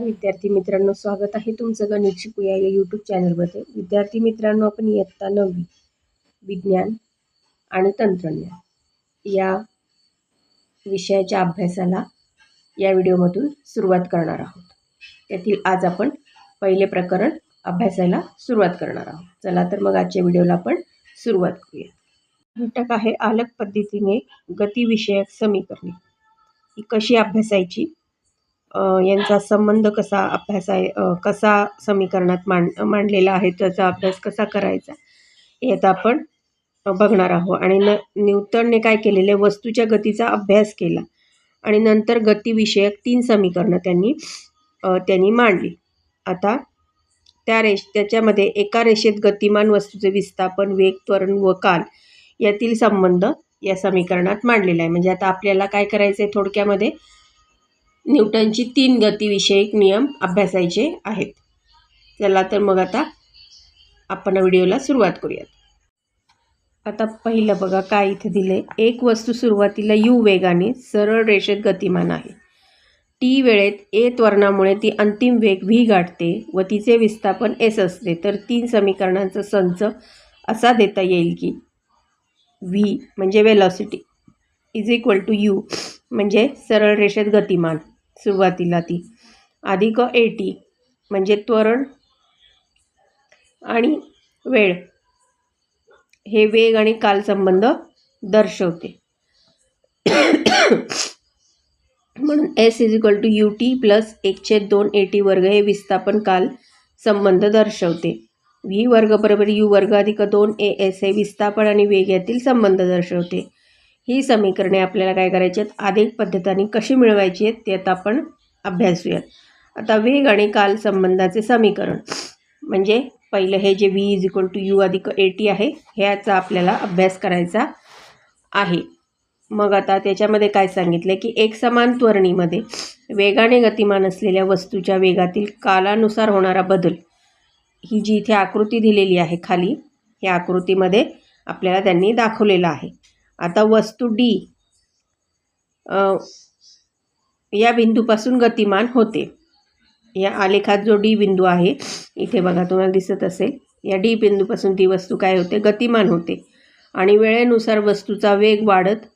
नमस्कार विद्यार्थी मित्रांनो स्वागत आहे तुमचं गणित शिकूया या यूट्यूब चॅनलमध्ये विद्यार्थी मित्रांनो आपण इयत्ता नववी विज्ञान आणि तंत्रज्ञान या विषयाच्या अभ्यासाला या व्हिडिओमधून सुरुवात करणार आहोत. त्यातील आज आपण पहिले प्रकरण अभ्यासाला सुरुवात करणार आहोत. चला तर मग आजच्या व्हिडिओला आपण सुरुवात करूया. घटक आहे आलक पद्धतीने गतिविषयक समीकरणे. ही कशी अभ्यासायची? यांचा संबंध कसा अभ्यास आहे कसा समीकरणात मांड मांडलेला आहे त्याचा अभ्यास कसा करायचा याचा आपण बघणार आहोत. आणि न न्यूटनने काय केलेलं आहे वस्तूच्या गतीचा अभ्यास केला. आणि नंतर गतीविषयक तीन समीकरणं त्यांनी त्यांनी मांडली. आता त्या रेष त्याच्यामध्ये एका रेषेत गतिमान वस्तूचे विस्थापन वेग त्वरण व काल यातील संबंध या समीकरणात मांडलेला आहे. म्हणजे आता आपल्याला काय करायचं आहे थोडक्यामध्ये? न्यूटनची तीन गतीविषयक नियम अभ्यासायचे आहेत. चला तर मग आता आपण व्हिडिओला सुरुवात करूयात. आता पहिलं बघा काय इथे दिले एक वस्तू सुरुवातीला यू वेगाने सरळ रेषेत गतिमान आहे. टी वेळेत ए त्वरणामुळे ती अंतिम वेग व्ही गाठते व तिचे विस्थापन एस असते. तर तीन समीकरणांचा संच असा देता येईल की व्ही म्हणजे velocity is equal to U म्हणजे सरळ रेषेत गतिमान सुरुवातीला ती. अधिक ए टी म्हणजे त्वरण आणि वेळ. हे वेग आणि कालसंबंध दर्शवते. म्हणून S is equal to U T plus एकशे दोन ए टी वर्ग हे विस्थापन काल संबंध दर्शवते. व्ही वर्ग बरोबर यू वर्ग अधिक दोन ए एस हे विस्थापन आणि वेग यातील संबंध दर्शवते. ही समीकरणे आपल्याला काय करायची आहेत अधिक पद्धतीने कशी मिळवायची आहेत ते आता आपण अभ्यासूयात आता वेग आणि काल संबंधाचे समीकरण. म्हणजे पहिलं हे जे V is equal to U अधिक ए टी आहे ह्याचा आपल्याला अभ्यास करायचा आहे. मग आता त्याच्यामध्ये काय सांगितलं की एक समान त्वरणीमध्ये वेगाने गतिमान असलेल्या वस्तूच्या वेगातील कालानुसार होणारा बदल. ही जी इथे आकृती दिलेली आहे खाली या आकृतीमध्ये आपल्याला त्यांनी दाखवलेलं आहे. आता वस्तू डी या बिंदूपासून गतिमान होते. या आलेखात जो डी बिंदू आहे इथे बघा तुम्हाला दिसत असेल या डी बिंदूपासून ती वस्तू काय होते? गतिमान होते. आणि वेळेनुसार वस्तूचा वेग वाढत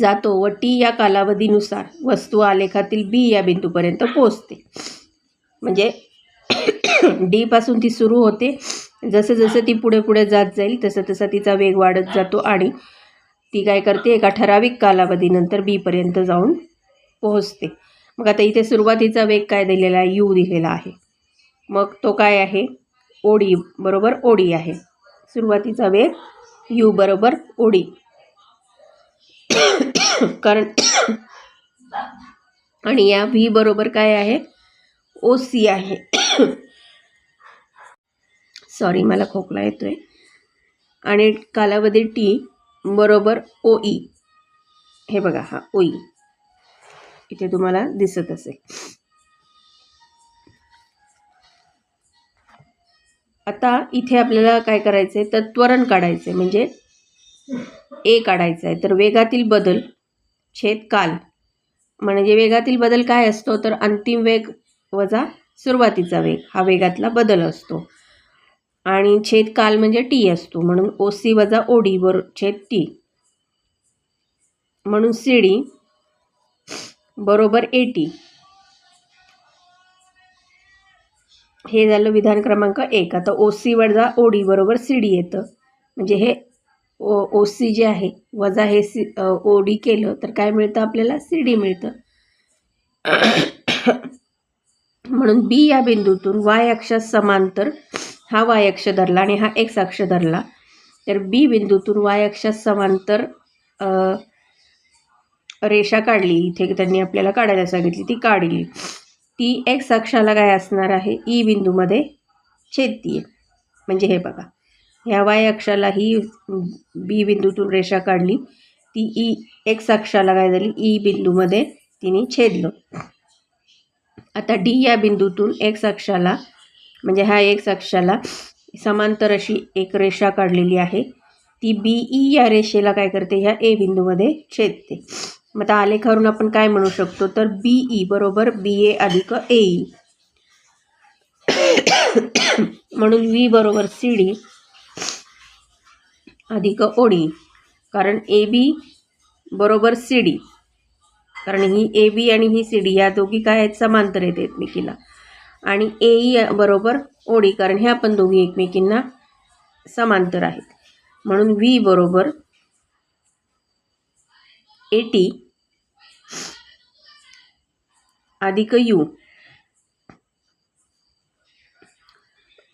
जातो व टी या कालावधीनुसार वस्तू आलेखातील बी या बिंदूपर्यंत पोचते म्हणजे डीपासून ती सुरू होते. जसं जसं ती पुढे पुढे जात जाईल तसं तसा तिचा वेग वाढत जातो आणि ती काय करते एका ठराविक कालावधीनंतर बीपर्यंत जाऊन पोहोचते. मग आता इथे सुरुवातीचा वेग काय दिलेला आहे? यू दिलेला आहे. मग तो काय आहे? ओडी बरोबर ओडी आहे. सुरुवातीचा वेग यू बरोबर ओडी कारण आणि या व्ही बरोबर काय आहे? ओ सी आहे. सॉरी मला खोकला येतो आहे आणि कालावधी टी बरोबर ओ ई हे बघा हा ओ ई इथे तुम्हाला दिसत असेल. आता इथे आपल्याला काय करायचं आहे तर त्वरण काढायचं आहे म्हणजे ए काढायचं आहे तर वेगातील बदल छेद काल. म्हणजे वेगातील बदल काय असतो? तर अंतिम वेग वजा सुरुवातीचा वेग. हा वेगातला बदल असतो. आणि छेद काल म्हणजे टी असतो. म्हणून ओ सी वजा ओ डी वर छेद टी. म्हणून सी डी बरोबर ए टी हे झालं विधान क्रमांक एक. आता ओ सी वजा ओ डी बरोबर सी डी येतं. म्हणजे हे ओ ओ सी जे आहे वजा हे सी ओ डी केलं तर काय मिळतं आपल्याला? सी डी मिळतं. म्हणून बी या बिंदूतून वाय अक्षास समांतर हा वाय अक्ष धरला आणि हा एक्स अक्ष धरला. तर बी बिंदूतून वाय अक्षात समांतर रेषा काढली. इथे त्यांनी आपल्याला काढायला सांगितली ती काढली. ती एक्स अक्षाला काय असणार आहे? ई बिंदूमध्ये छेदती आहे म्हणजे हे बघा ह्या वाय अक्षाला ही बी बिंदूतून रेषा काढली ती ई एक्स अक्षाला काय झाली? ई बिंदूमध्ये तिने छेदलं. आता डी या बिंदूतून एक्स अक्षाला म्हणजे ह्या एक्स अक्षाला समांतर अशी एक रेषा काढलेली आहे. ती बी ई या रेषेला काय करते? ह्या ए बिंदूमध्ये छेदते. मग आता आलेखावरून आपण काय म्हणू शकतो? तर बी ई बरोबर बी ए अधिक ए ई म्हणून व्ही बरोबर सी डी अधिक ओडी कारण ए बी बरोबर सी डी कारण ही ए बी आणि ही सी डी या दोघी काय आहेत? समांतर आहेत एकमेकीला. आणि ए ई बरोबर ओडी कारण हे आपण दोघी एकमेकींना समांतर आहेत. म्हणून व्ही बरोबर ए टी अधिक यू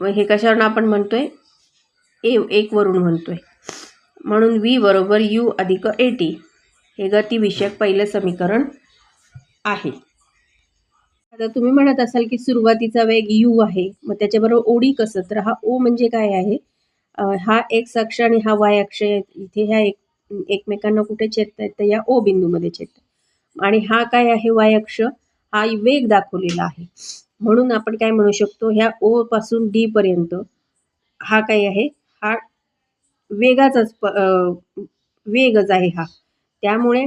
हे कशावरून आपण म्हणतोय? ए एक वरून म्हणतोय. म्हणून व्ही बरोबर यू अधिक ए टी हे गतिविषयक पहिलं समीकरण आहे. आता तुम्ही म्हणत असाल की सुरुवातीचा वेग यू आहे मग त्याच्याबरोबर ओडी कसं? तर हा ओ म्हणजे काय आहे? हा एक्स अक्ष आणि हा वाय अक्ष इथे ह्या एक एकमेकांना कुठे छेदतायत? तर या ओ बिंदूमध्ये छेदतात. आणि हा काय आहे? वाय अक्ष. हा वेग दाखवलेला आहे. म्हणून आपण काय म्हणू शकतो? ह्या ओ पासून डी पर्यंत हा काय आहे? हा वेगाचाच प वेगच आहे हा. त्यामुळे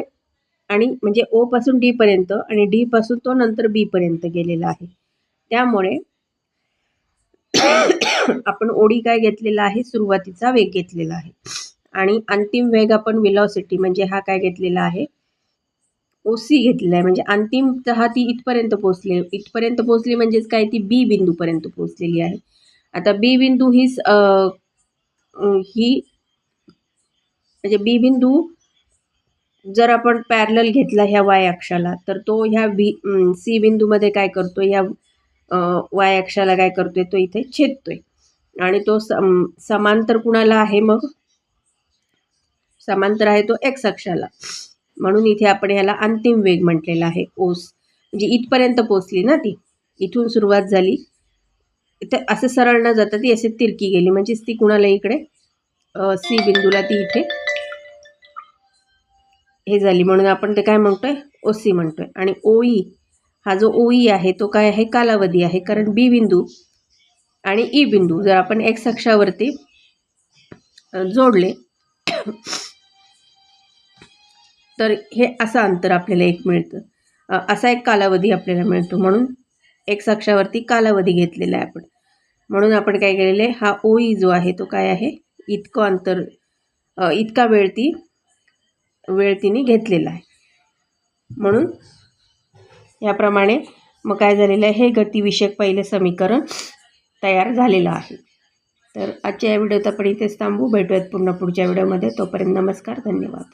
आणि म्हणजे ओ पासून डी पर्यंत आणि डी पासून तो नंतर बी पर्यंत गेलेला आहे. त्यामुळे आपण ओडी काय घेतलेला आहे? सुरुवातीचा वेग घेतलेला आहे. आणि अंतिम वेग आपण विलॉसिटी म्हणजे हा काय घेतलेला आहे? ओ सी घेतलेला आहे. म्हणजे अंतिमतः ती इथपर्यंत पोचली इथपर्यंत पोचली म्हणजेच काय? ती बी बिंदूपर्यंत पोचलेली आहे. आता बी बिंदू हीच ही म्हणजे बी बिंदू जर आपण पॅरलल घेतला ह्या वाय अक्षाला तर तो ह्या बी सी बिंदूमध्ये काय करतो ह्या वाय अक्षाला काय करतोय? तो इथे छेदतोय. आणि तो सम समांतर कुणाला आहे मग? समांतर आहे तो एक्स अक्षाला. म्हणून इथे आपण ह्याला अंतिम वेग म्हटलेला आहे. ओस म्हणजे इथपर्यंत पोचली ना ती. इथून सुरुवात झाली. तर असं सरळ न जाता ती अशी तिरकी गेली. म्हणजेच ती कुणाला इकडे? सी बिंदूला ती इथे हे झाली. म्हणून आपण ते काय म्हणतो आहे ओ सी आहे आणि ओई हा जो ओई आहे तो काय आहे? कालावधी आहे. कारण बी बिंदू आणि ई बिंदू जर आपण एक्स अक्षावरती जोडले तर हे असं अंतर आपल्याला एक मिळतं. असा एक कालावधी आपल्याला मिळतो. म्हणून एक्स अक्षावरती कालावधी घेतलेला आहे आपण. म्हणून आपण काय केलेलं आहे? हा ओई जो आहे तो काय आहे? इतकं अंतर इतका वेळ ती वेळ तिने घेतलेला आहे. म्हणून याप्रमाणे मग काय झालेलं आहे हे गतिविषयक पहिले समीकरण तयार झालेलं आहे. तर आजच्या या व्हिडिओत आपण इथेच थांबू. भेटूयात पुन्हा पुढच्या व्हिडिओमध्ये. तोपर्यंत नमस्कार धन्यवाद.